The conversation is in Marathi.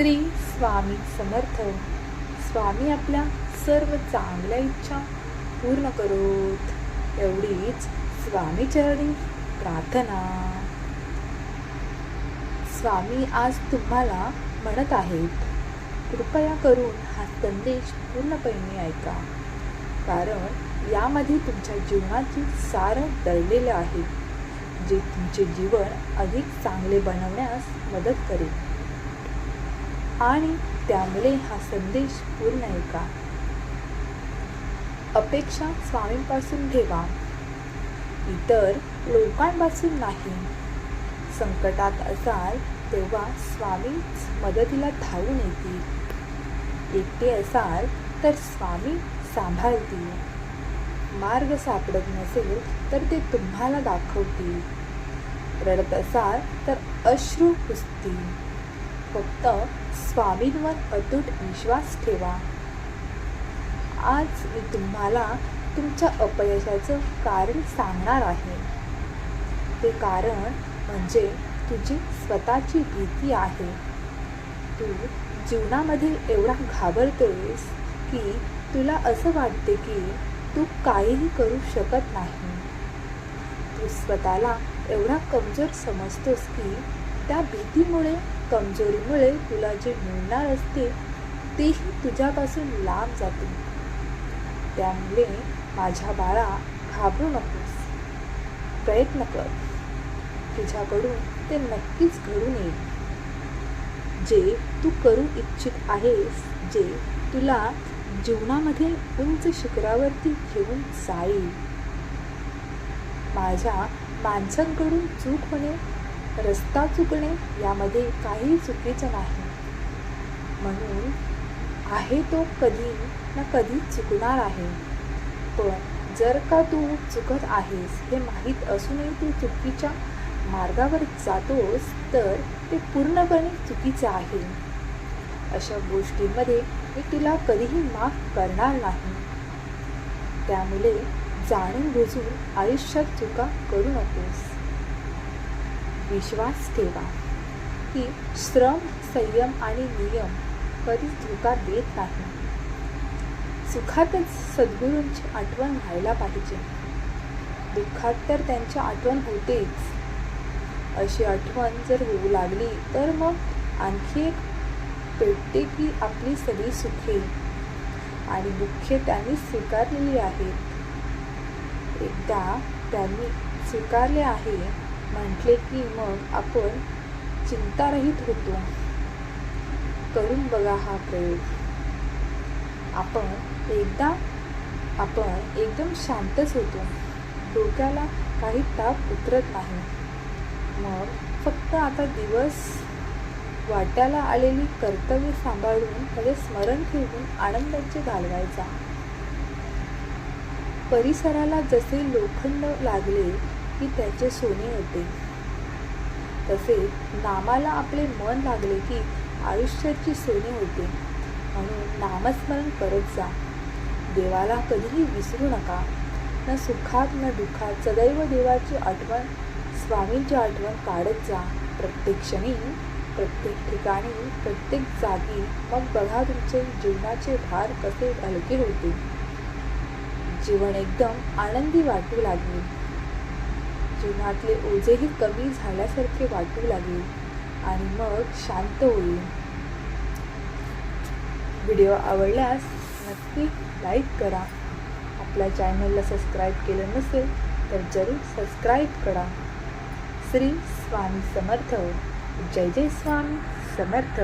श्री स्वामी समर्थ. स्वामी आपल्या सर्व चांगल्या इच्छा पूर्ण करोत. एवढीच स्वामी चरणी प्रार्थना. स्वामी आज तुम्हाला म्हणत आहेत कृपया करून हा संदेश पूर्णपणे ऐका. कारण यामध्ये तुमच्या जीवनाचे सार दडलेलं आहे जे तुमचे जीवन अधिक चांगले बनवण्यास मदत करेल. आणि त्यामुळे हा संदेश पूर्ण ऐका अपेक्षा स्वामींपासून ठेवा. इतर लोकांपासून नाही. संकटात असाल तेव्हा स्वामीच मदतीला धावून येतील. एकटे असाल तर स्वामी सांभाळतील. मार्ग सापडत नसेल तर ते तुम्हाला दाखवतील. रडत असाल तर अश्रू पुसतील. फक्त स्वामींवर अतूट विश्वास ठेवा. आज मी तुम्हाला तुमच्या अपयशाचं कारण सांगणार आहे. ते कारण म्हणजे तुझी स्वतःची भीती आहे. तू जीवनामध्ये एवढा घाबरतोयस की तुला असं वाटते की तू काहीही करू शकत नाही. तू स्वतःला एवढा कमजोर समजतोस की त्या भीतीमुळे कमजोरीमुळे तुला जे मिळणार असते तेही तुझ्यापासून लांब जाते. त्यामुळे माझ्या बाळा घाबरू नकोस. प्रयत्न कर. तुझ्याकडून ते नक्कीच घडून येईल. जे तू करू इच्छित आहेस जे तुला जीवनामध्ये उंच शिखरावरती घेऊन जाईल. माझ्या माणसांकडून चूक होणे रस्ता चुकणे यामध्ये काही चुकीचं नाही. म्हणून आहे तो कधी ना कधी चुकणार आहे. पण जर का तू चुकत आहेस हे माहीत असूनही तू चुकीच्या मार्गावर जातोस तर ते पूर्णपणे चुकीचं आहे. अशा गोष्टींमध्ये मी तुला कधीही माफ करणार नाही. त्यामुळे जाणून बुजून आयुष्यात चुका करू नकोस. विश्वास ठेवा. की श्रम संयम आणि नियम कधीच धोका देत नाही. सुखातच सद्गुरूंची आठवण व्हायला पाहिजे. दुःखात तर त्यांची आठवण होतेच. अशी आठवण जर होऊ लागली तर मग आणखी एक पेटते की आपली सगळी सुखे. आणि दुःखे त्यांनी स्वीकारलेली आहेत. एकदा त्यांनी स्वीकारले आहे म्हटले की मग आपण चिंतारहित होतो. करून बघा हा प्रयोग. आपण एकदा आपण एकदम शांतच होतो. डोक्याला काही ताप उतरत नाही. मग फक्त आता दिवस वाट्याला आलेली कर्तव्य सांभाळून त्याचे स्मरण ठेवून आनंदाचे घालवायचा. परिसराला जसे लोखंड लागले की त्याचे सोने होते. तसे नामाला आपले मन लागले की आयुष्याची सोने होते. म्हणून नामस्मरण करत जा. देवाला कधीही विसरू नका. न सुखात न दुःखात सदैव देवाची आठवण स्वामींची आठवण काढत जा. प्रत्येक क्षणी प्रत्येक ठिकाणी प्रत्येक जागी मग बघा तुमचे जीवनाचे भार कसे हलके होते. जीवन एकदम आनंदी वाटू लागेल. जीवनातले ओझेही कमी झाल्यासारखे वाटू लागेल आणि मग शांत होईल. व्हिडिओ आवडल्यास नक्की लाईक करा. आपल्या चॅनलला सबस्क्राईब केलं नसेल तर जरूर सबस्क्राईब करा. श्री स्वामी समर्थ. जय जय स्वामी समर्थ.